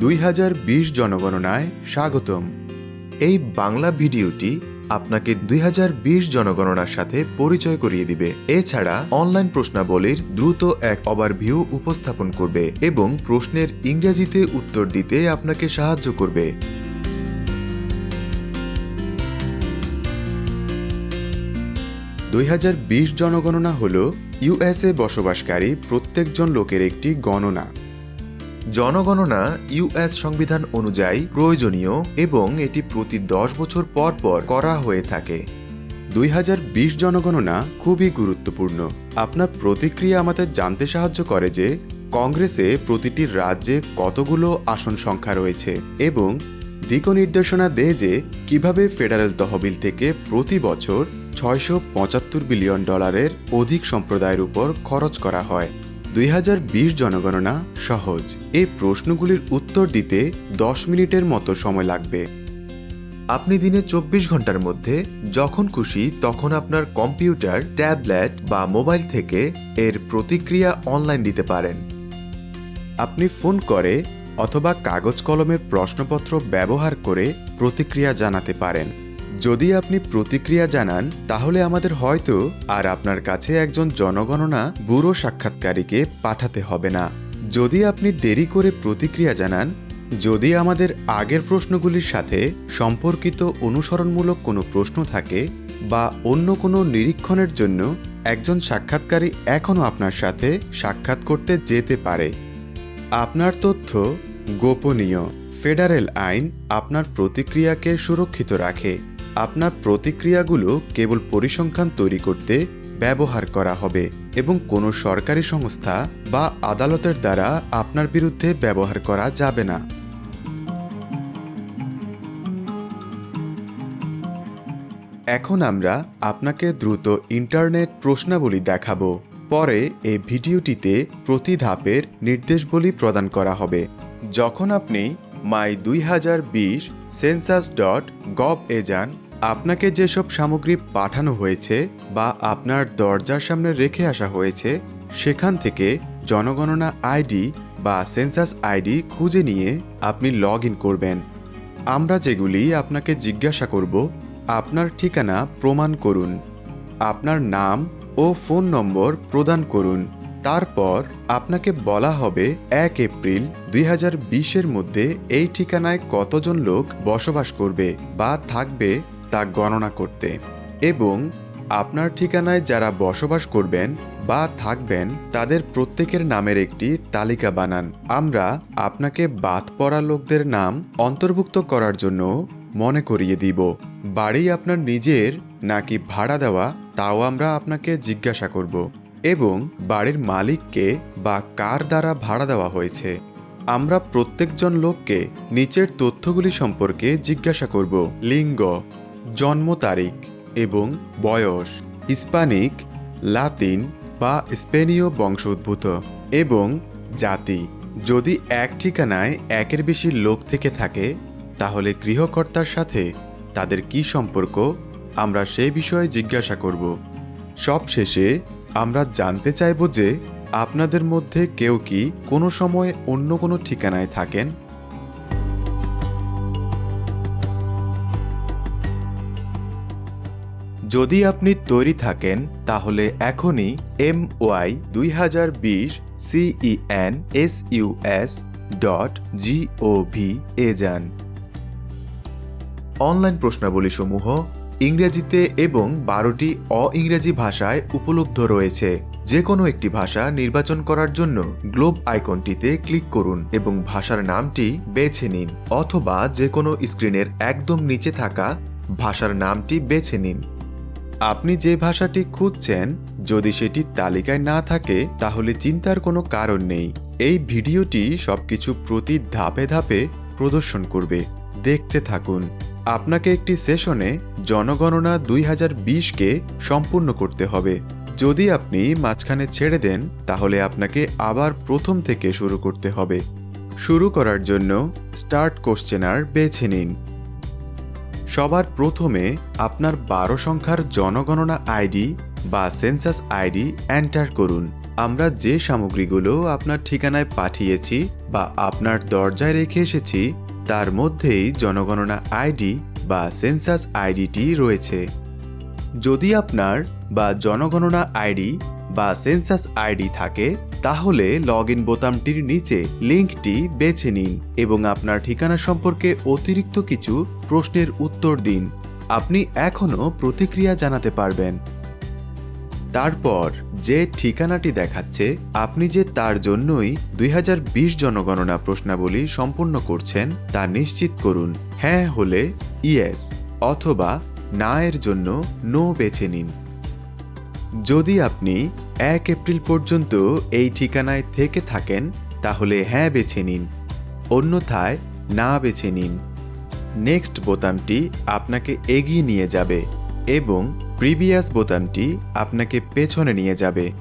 দুই হাজার বিশ জনগণনায় স্বাগতম। এই বাংলা ভিডিওটি আপনাকে দুই হাজার বিশ জনগণনার সাথে পরিচয় করিয়ে দিবে। এছাড়া অনলাইন প্রশ্নাবলীর দ্রুত এক ওভারভিউ উপস্থাপন করবে এবং প্রশ্নের ইংরেজিতে উত্তর দিতে আপনাকে সাহায্য করবে। দুই হাজার বিশ জনগণনা হল ইউএসএ বসবাসকারী প্রত্যেকজন লোকের একটি গণনা। জনগণনা ইউএস সংবিধান অনুযায়ী প্রয়োজনীয় এবং এটি প্রতি দশ বছর পর পর করা হয়ে থাকে। দুই হাজার বিশ জনগণনা খুবই গুরুত্বপূর্ণ। আপনার প্রতিক্রিয়া আমাদের জানতে সাহায্য করে যে কংগ্রেসে প্রতিটি রাজ্যে কতগুলো আসন সংখ্যা রয়েছে এবং দিক নির্দেশনা দেয় যে কীভাবে ফেডারেল তহবিল থেকে প্রতি বছর ছয়শো পঁচাত্তর বিলিয়ন ডলারের অধিক সম্প্রদায়ের উপর খরচ করা হয়। দুই হাজার বিশ জনগণনা সহজ। এই প্রশ্নগুলির উত্তর দিতে দশ মিনিটের মতো সময় লাগবে। আপনি দিনে চব্বিশ ঘণ্টার মধ্যে যখন খুশি তখন আপনার কম্পিউটার, ট্যাবলেট বা মোবাইল থেকে এর প্রতিক্রিয়া অনলাইন দিতে পারেন। আপনি ফোন করে অথবা কাগজ কলমের প্রশ্নপত্র ব্যবহার করে প্রতিক্রিয়া জানাতে পারেন। যদি আপনি প্রতিক্রিয়া জানান, তাহলে আমাদের হয়তো আর আপনার কাছে একজন জনগণনা ব্যুরো সাক্ষাৎকারীকে পাঠাতে হবে না। যদি আপনি দেরি করে প্রতিক্রিয়া জানান, যদি আমাদের আগের প্রশ্নগুলির সাথে সম্পর্কিত অনুসরণমূলক কোনো প্রশ্ন থাকে বা অন্য কোনো নিরীক্ষণের জন্য একজন সাক্ষাৎকারী এখনও আপনার সাথে সাক্ষাৎ করতে যেতে পারে। আপনার তথ্য গোপনীয়। ফেডারেল আইন আপনার প্রতিক্রিয়াকে সুরক্ষিত রাখে। আপনার প্রতিক্রিয়াগুলো কেবল পরিসংখ্যান তৈরি করতে ব্যবহার করা হবে এবং কোনো সরকারি সংস্থা বা আদালতের দ্বারা আপনার বিরুদ্ধে ব্যবহার করা যাবে না। এখন আমরা আপনাকে দ্রুত ইন্টারনেট প্রশ্নাবলী দেখাবো। পরে এই ভিডিওটিতে প্রতি ধাপের নির্দেশবলী প্রদান করা হবে। যখন আপনি মাই দুই হাজার বিশ সেন্সাস ডট গভ এ যান আপনাকে যেসব সামগ্রী পাঠানো হয়েছে বা আপনার দরজার সামনে রেখে আসা হয়েছে, সেখান থেকে জনগণনা আইডি বা সেন্সাস আইডি খুঁজে নিয়ে আপনি লগ করবেন। আমরা যেগুলি আপনাকে জিজ্ঞাসা করব, আপনার ঠিকানা প্রমাণ করুন, আপনার নাম ও ফোন নম্বর প্রদান করুন। তারপর আপনাকে বলা হবে এক এপ্রিল দুই বিশের মধ্যে এই ঠিকানায় কতজন লোক বসবাস করবে বা থাকবে তা গণনা করতে এবং আপনার ঠিকানায় যারা বসবাস করবেন বা থাকবেন, তাদের প্রত্যেকের নামের একটি তালিকা বানান। আমরা আপনাকে বাদ পড়া লোকদের নাম অন্তর্ভুক্ত করার জন্য মনে করিয়ে দিব। বাড়ি আপনার নিজের নাকি ভাড়া দেওয়া, তাও আমরা আপনাকে জিজ্ঞাসা করব। এবং বাড়ির মালিককে বা কার দ্বারা ভাড়া দেওয়া হয়েছে। আমরা প্রত্যেকজন লোককে নিচের তথ্যগুলি সম্পর্কে জিজ্ঞাসা করব। লিঙ্গ জন্ম তারিখ এবং বয়স হিস্পানিক, লাতিন বা স্পেনীয় বংশোদ্ভূত এবং জাতি। যদি এক ঠিকানায় একের বেশি লোক থেকে থাকে, তাহলে গৃহকর্তার সাথে তাদের কি সম্পর্ক, আমরা সেই বিষয়ে জিজ্ঞাসা করব। সবশেষে আমরা জানতে চাইব যে আপনাদের মধ্যে কেউ কি কোনো সময় অন্য কোনো ঠিকানায় থাকেন? যদি আপনি তৈরি থাকেন, তাহলে এখনই এম ওয়াই দুই হাজার বিশ C E N S U S dot G O V এ যান। অনলাইন প্রশ্নাবলীসমূহ ইংরেজিতে এবং বারোটি অ ইংরেজি ভাষায় উপলব্ধ রয়েছে। যে কোনো একটি ভাষা নির্বাচন করার জন্য গ্লোব আইকনটিতে ক্লিক করুন এবং ভাষার নামটি বেছে নিন, অথবা যে কোনো স্ক্রিনের একদম নিচে থাকা ভাষার নামটি বেছে নিন। আপনি যে ভাষাটি খুঁজছেন, যদি সেটি তালিকায় না থাকে, তাহলে চিন্তার কোনো কারণ নেই। এই ভিডিওটি সবকিছু প্রতি ধাপে ধাপে প্রদর্শন করবে। দেখতে থাকুন। আপনাকে একটি সেশনে জনগণনা দুই বিশকে সম্পূর্ণ করতে হবে। যদি আপনি মাঝখানে ছেড়ে দেন, তাহলে আপনাকে আবার প্রথম থেকে শুরু করতে হবে। শুরু করার জন্য স্টার্ট কোশ্চেনার বেছে নিন। সবার প্রথমে আপনার বারো সংখ্যার জনগণনা আইডি বা সেন্সাস আইডি এন্টার করুন। আমরা যে সামগ্রীগুলো আপনার ঠিকানায় পাঠিয়েছি বা আপনার দরজায় রেখে এসেছি, তার মধ্যেই জনগণনা আইডি বা সেন্সাস আইডিটি রয়েছে। যদি আপনার বা জনগণনা আইডি বা সেন্সাস আইডি থাকে, তাহলে লগ ইন বোতামটির নিচে লিঙ্কটি বেছে নিন এবং আপনার ঠিকানা সম্পর্কে অতিরিক্ত কিছু প্রশ্নের উত্তর দিন। আপনি এখনও প্রতিক্রিয়া জানাতে পারবেন। তারপর, যে ঠিকানাটি দেখাচ্ছে, আপনি যে তার জন্যই দুই হাজার বিশ জনগণনা প্রশ্নাবলী সম্পূর্ণ করছেন, তা নিশ্চিত করুন। হ্যাঁ হলে ইয়েস, অথবা না এর জন্য নো বেছে নিন। যদি আপনি এক এপ্রিল পর্যন্ত এই ঠিকানায় থেকে থাকেন, তাহলে হ্যাঁ বেছে নিন। অন্যথায় না বেছে নিন। নেক্সট বোতামটি আপনাকে এগিয়ে নিয়ে যাবে এবং প্রিভিয়াস বোতামটি আপনাকে পেছনে নিয়ে যাবে।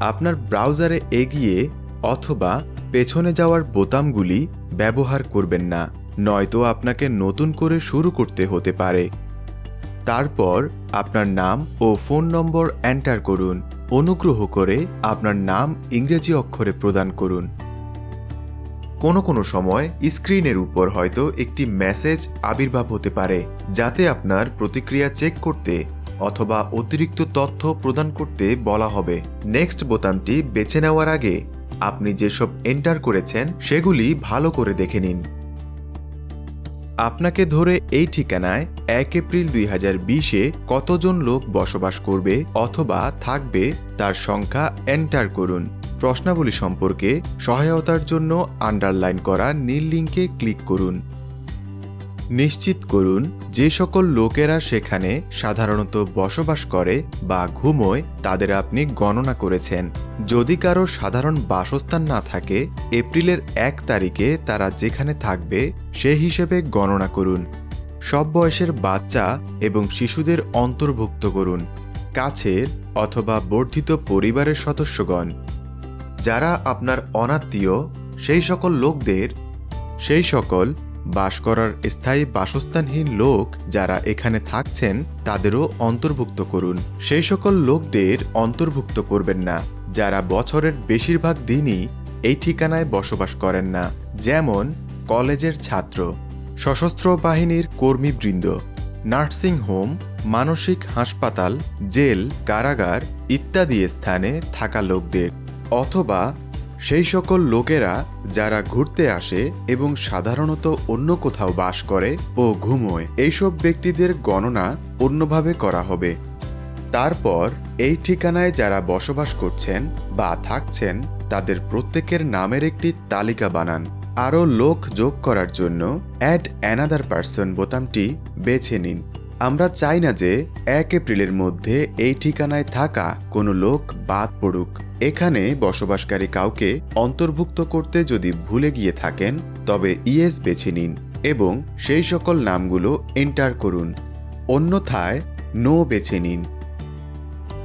আপনার ব্রাউজারে এগিয়ে অথবা পেছনে যাওয়ার বোতামগুলি ব্যবহার করবেন না, নয়তো আপনাকে নতুন করে শুরু করতে হতে পারে। তারপর আপনার নাম ও ফোন নম্বর এন্টার করুন। অনুগ্রহ করে আপনার নাম ইংরেজি অক্ষরে প্রদান করুন। কোনো কোনো সময় স্ক্রিনের উপর হয়তো একটি মেসেজ আবির্ভাব হতে পারে, যাতে আপনার প্রতিক্রিয়া চেক করতে অথবা অতিরিক্ত তথ্য প্রদান করতে বলা হবে। নেক্সট বোতামটি বেছে নেওয়ার আগে আপনি যেসব এন্টার করেছেন, সেগুলি ভালো করে দেখে নিন। আপনাকে ধরে এই ঠিকানায় এক এপ্রিল দুই হাজার বিশে কতজন লোক বসবাস করবে অথবা থাকবে তার সংখ্যা এন্টার করুন। প্রশ্নাবলী সম্পর্কে সহায়তার জন্য আন্ডারলাইন করা নীল লিঙ্কে ক্লিক করুন। নিশ্চিত করুন, যে সকল লোকেরা সেখানে সাধারণত বসবাস করে বা ঘুমোয়, তাদের আপনি গণনা করেছেন। যদি কারও সাধারণ বাসস্থান না থাকে, এপ্রিলের এক তারিখে তারা যেখানে থাকবে, সে হিসেবে গণনা করুন। সব বয়সের বাচ্চা এবং শিশুদের অন্তর্ভুক্ত করুন, কাছের অথবা বর্ধিত পরিবারের সদস্যগণ। যারা আপনার অনাত্মীয়, সেই সকল লোকদের, সেই সকল বাস করার স্থায়ী বাসস্থানহীন লোক যারা এখানে থাকছেন, তাদেরও অন্তর্ভুক্ত করুন। সেই সকল লোকদের অন্তর্ভুক্ত করবেন না, যারা বছরের বেশিরভাগ দিনই এই ঠিকানায় বসবাস করেন না, যেমন কলেজের ছাত্র, সশস্ত্র বাহিনীর কর্মীবৃন্দ, নার্সিং হোম, মানসিক হাসপাতাল, জেল, কারাগার ইত্যাদি স্থানে থাকা লোকদের, অথবা সেই সকল লোকেরা যারা ঘুরতে আসে এবং সাধারণত অন্য কোথাও বাস করে ও ঘুমোয়, এইসব ব্যক্তিদের গণনা অন্যভাবে করা হবে। তারপর এই ঠিকানায় যারা বসবাস করছেন বা থাকছেন, তাদের প্রত্যেকের নামের একটি তালিকা বানান। আরও লোক যোগ করার জন্য অ্যাড অ্যানাদার পার্সন বোতামটি বেছে নিন। আমরা চাই না যে এক এপ্রিলের মধ্যে এই ঠিকানায় থাকা কোনো লোক বাদ পড়ুক। এখানে বসবাসকারী কাউকে অন্তর্ভুক্ত করতে যদি ভুলে গিয়ে থাকেন, তবে ইএস বেছে নিন এবং সেই সকল নামগুলো এন্টার করুন। অন্যথায়, নো বেছে নিন।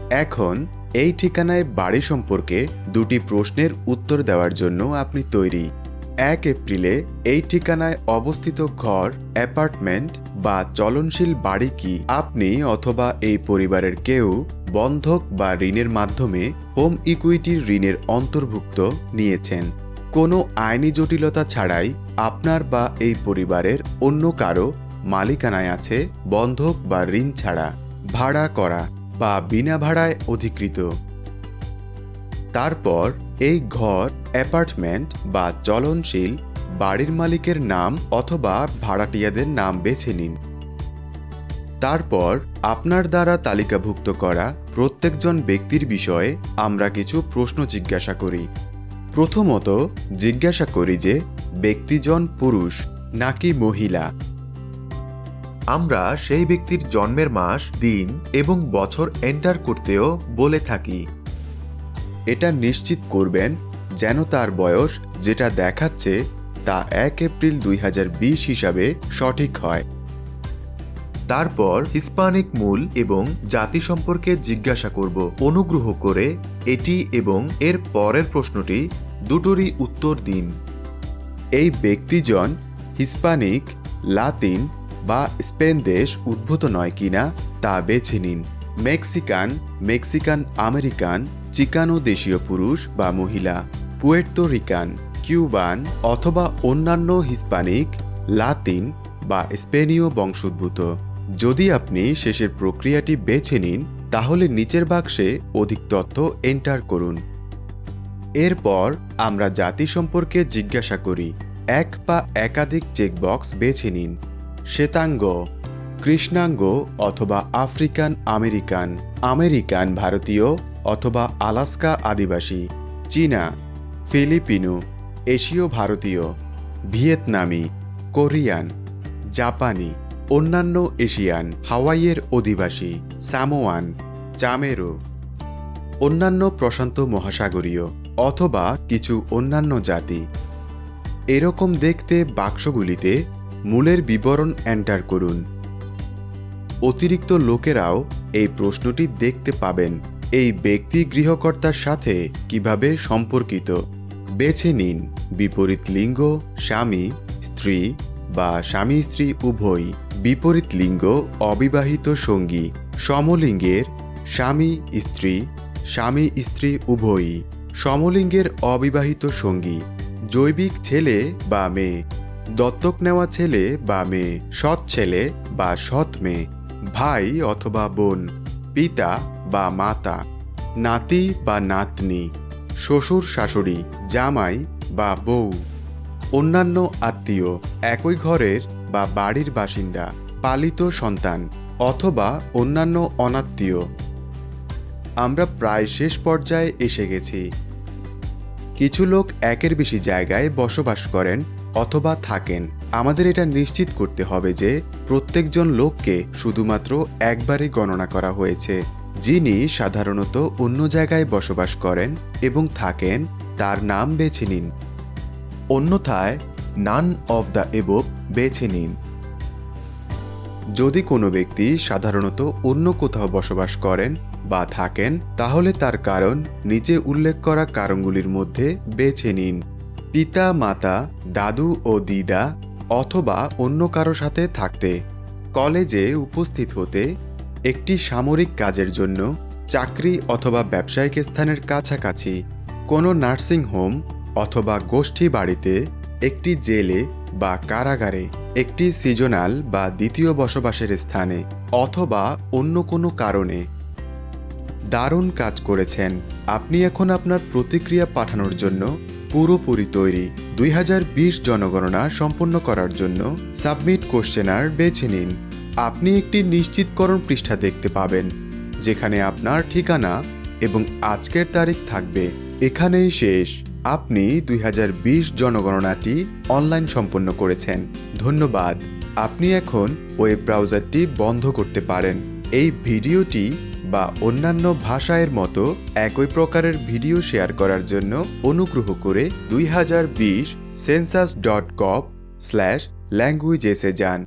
এখন, এই ঠিকানায় বাড়ি সম্পর্কে দুটি প্রশ্নের উত্তর দেওয়ার জন্য আপনি তৈরি। এক এপ্রিলে এই ঠিকানায় অবস্থিত ঘর, অ্যাপার্টমেন্ট বা চলনশীল বাড়ি কি আপনি অথবা এই পরিবারের কেউ বন্ধক বা ঋণের মাধ্যমে হোম ইকুইটির ঋণের অন্তর্ভুক্ত নিয়েছেন? কোনো আইনি জটিলতা ছাড়াই আপনার বা এই পরিবারের অন্য কারও মালিকানায় আছে বন্ধক বা ঋণ ছাড়া, ভাড়া করা বা বিনা ভাড়ায় অধিকৃত। তারপর এই ঘর, অ্যাপার্টমেন্ট বা চলনশীল বাড়ির মালিকের নাম অথবা ভাড়াটিয়াদের নাম বেছে নিন। তারপর আপনার দ্বারা তালিকাভুক্ত করা প্রত্যেকজন ব্যক্তির বিষয়ে আমরা কিছু প্রশ্ন জিজ্ঞাসা করি। প্রথমত জিজ্ঞাসা করি যে, ব্যক্তিজন পুরুষ নাকি মহিলা? আমরা সেই ব্যক্তির জন্মের মাস, দিন এবং বছর এন্টার করতেও বলে থাকি। এটা নিশ্চিত করবেন যেন তার বয়স যেটা দেখাচ্ছে তা এক এপ্রিল দুই হাজার বিশ হিসাবে সঠিক হয়। তারপর হিস্পানিক মূল এবং জাতি সম্পর্কে জিজ্ঞাসা করব। অনুগ্রহ করে এটি এবং এর পরের প্রশ্নটি দুটোরই উত্তর দিন। এই ব্যক্তিজন হিস্পানিক, লাতিন বা স্পেন দেশ উদ্ভূত নয় কিনা তা বেছে নিন। মেক্সিকান মেক্সিকান আমেরিকান, চিকানো দেশীয় পুরুষ বা মহিলা, পুয়ের্তো রিকান। কিউবান অথবা অন্যান্য হিসপ্যানিক লাতিন বা স্পেনীয় বংশোদ্ভূত। যদি আপনি শেষের প্রক্রিয়াটি বেছে নিন, তাহলে নিচের বাক্সে অধিক তথ্য এন্টার করুন। এরপর আমরা জাতি সম্পর্কে জিজ্ঞাসা করি। এক বা একাধিক চেকবক্স বেছে নিন। শ্বেতাঙ্গ, কৃষ্ণাঙ্গ অথবা আফ্রিকান আমেরিকান আমেরিকান ভারতীয় অথবা আলাস্কা আদিবাসী, চীনা, ফিলিপিনো। এশীয় ভারতীয়, ভিয়েতনামি, কোরিয়ান, জাপানি, অন্যান্য এশিয়ান, হাওয়াইয়ের অধিবাসী, সামোয়ান, চামেরো, অন্যান্য প্রশান্ত মহাসাগরীয় অথবা কিছু অন্যান্য জাতি। এরকম দেখতে বাক্সগুলিতে মূলের বিবরণ এন্টার করুন। অতিরিক্ত লোকেরাও এই প্রশ্নটি দেখতে পাবেন এই ব্যক্তি গৃহকর্তার সাথে কীভাবে সম্পর্কিত। বেছে নিন। বিপরীত লিঙ্গ স্বামী, স্ত্রী বা স্বামী, স্ত্রী উভয়ই বিপরীত লিঙ্গ অবিবাহিত সঙ্গী। সমলিঙ্গের স্বামী, স্ত্রী স্বামী, স্ত্রী উভয়ই সমলিঙ্গের অবিবাহিত সঙ্গী। জৈবিক ছেলে বা মেয়ে, দত্তক নেওয়া ছেলে বা মেয়ে, সৎ ছেলে বা সৎ মেয়ে, ভাই অথবা বোন, পিতা বা মাতা, নাতি বা নাতনি, শ্বশুর শাশুড়ি, জামাই বা বউ অন্যান্য আত্মীয় একই ঘরের বা বাড়ির বাসিন্দা, পালিত সন্তান অথবা অন্যান্য অনাত্মীয়। আমরা প্রায় শেষ পর্যায়ে এসে গেছি। কিছু লোক একের বেশি জায়গায় বসবাস করেন অথবা থাকেন। আমাদের এটা নিশ্চিত করতে হবে যে প্রত্যেকজন লোককে শুধুমাত্র একবারই গণনা করা হয়েছে। যিনি সাধারণত অন্য জায়গায় বসবাস করেন এবং থাকেন, তার নাম বেছে নিন। অন্যথায় নান অফ দ্য এবভ বেছে নিন। যদি কোনো ব্যক্তি সাধারণত অন্য কোথাও বসবাস করেন বা থাকেন, তাহলে তার কারণ নিচে উল্লেখ করা কারণগুলির মধ্যে বেছে নিন। পিতা, মাতা, দাদু ও দিদা অথবা অন্য কারও সাথে থাকতে, কলেজে উপস্থিত হতে একটি সামরিক কাজের জন্য চাকরি অথবা ব্যবসায়িক স্থানের কাছাকাছি কোনো নার্সিং হোম অথবা গোষ্ঠী বাড়িতে, একটি জেলে বা কারাগারে, একটি সিজনাল বা দ্বিতীয় বসবাসের স্থানে অথবা অন্য কোনো কারণে। দারুণ কাজ করেছেন। আপনি এখন আপনার প্রতিক্রিয়া পাঠানোর জন্য পুরোপুরি তৈরি দুই হাজার বিশ জনগণনা সম্পন্ন করার জন্য সাবমিট কোশ্চেনার বেছে নিন। আপনি একটি নিশ্চিতকরণ পৃষ্ঠা দেখতে পাবেন, যেখানে আপনার ঠিকানা এবং আজকের তারিখ থাকবে। এখানেই শেষ। আপনি দুই হাজার বিশ জনগণনাটি অনলাইন সম্পন্ন করেছেন। ধন্যবাদ। আপনি এখন ওয়েব ব্রাউজারটি বন্ধ করতে পারেন। এই ভিডিওটি বা অন্যান্য ভাষায়ের মতো একই প্রকারের ভিডিও শেয়ার করার জন্য অনুগ্রহ করে দুই হাজার বিশ সেন্সাস ডট কপ স্ল্যাশ ল্যাঙ্গুয়েজেসে যান।